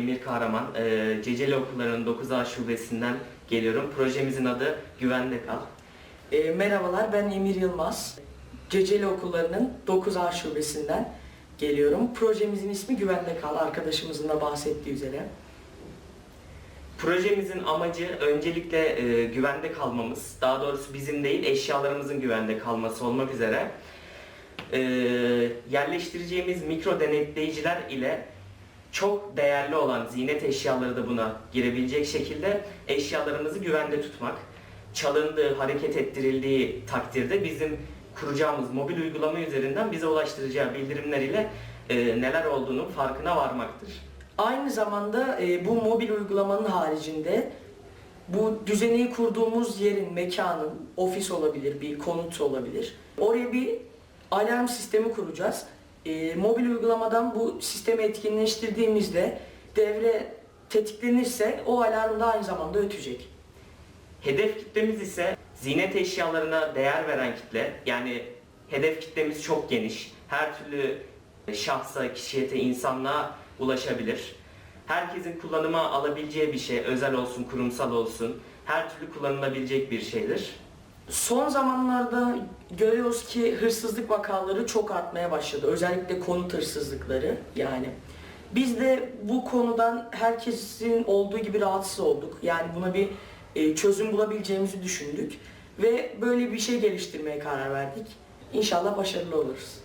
Emir Kahraman. Ee, Ceceli Okulları'nın 9A şubesinden geliyorum. Projemizin adı Güvende Kal. E, merhabalar ben Emir Yılmaz. Ceceli Okulları'nın 9A şubesinden geliyorum. Projemizin ismi Güvende Kal arkadaşımızın da bahsettiği üzere. Projemizin amacı öncelikle e, güvende kalmamız, daha doğrusu bizim değil eşyalarımızın güvende kalması olmak üzere e, yerleştireceğimiz mikro denetleyiciler ile çok değerli olan ziynet eşyaları da buna girebilecek şekilde eşyalarımızı güvende tutmak. Çalındığı, hareket ettirildiği takdirde bizim kuracağımız mobil uygulama üzerinden bize ulaştıracağı bildirimler ile e, neler olduğunun farkına varmaktır. Aynı zamanda e, bu mobil uygulamanın haricinde bu düzeneyi kurduğumuz yerin, mekanın, ofis olabilir, bir konut olabilir. Oraya bir alarm sistemi kuracağız. E, mobil uygulamadan bu sistemi etkinleştirdiğimizde devre tetiklenirse o alarm da aynı zamanda ötecek. Hedef kitlemiz ise ziynet eşyalarına değer veren kitle. Yani hedef kitlemiz çok geniş. Her türlü şahsa, kişiyete, insanlığa ulaşabilir. Herkesin kullanıma alabileceği bir şey, özel olsun, kurumsal olsun, her türlü kullanılabilecek bir şeydir. Son zamanlarda görüyoruz ki hırsızlık vakaları çok artmaya başladı. Özellikle konut hırsızlıkları yani. Biz de bu konudan herkesin olduğu gibi rahatsız olduk. Yani buna bir e, çözüm bulabileceğimizi düşündük ve böyle bir şey geliştirmeye karar verdik. İnşallah başarılı oluruz.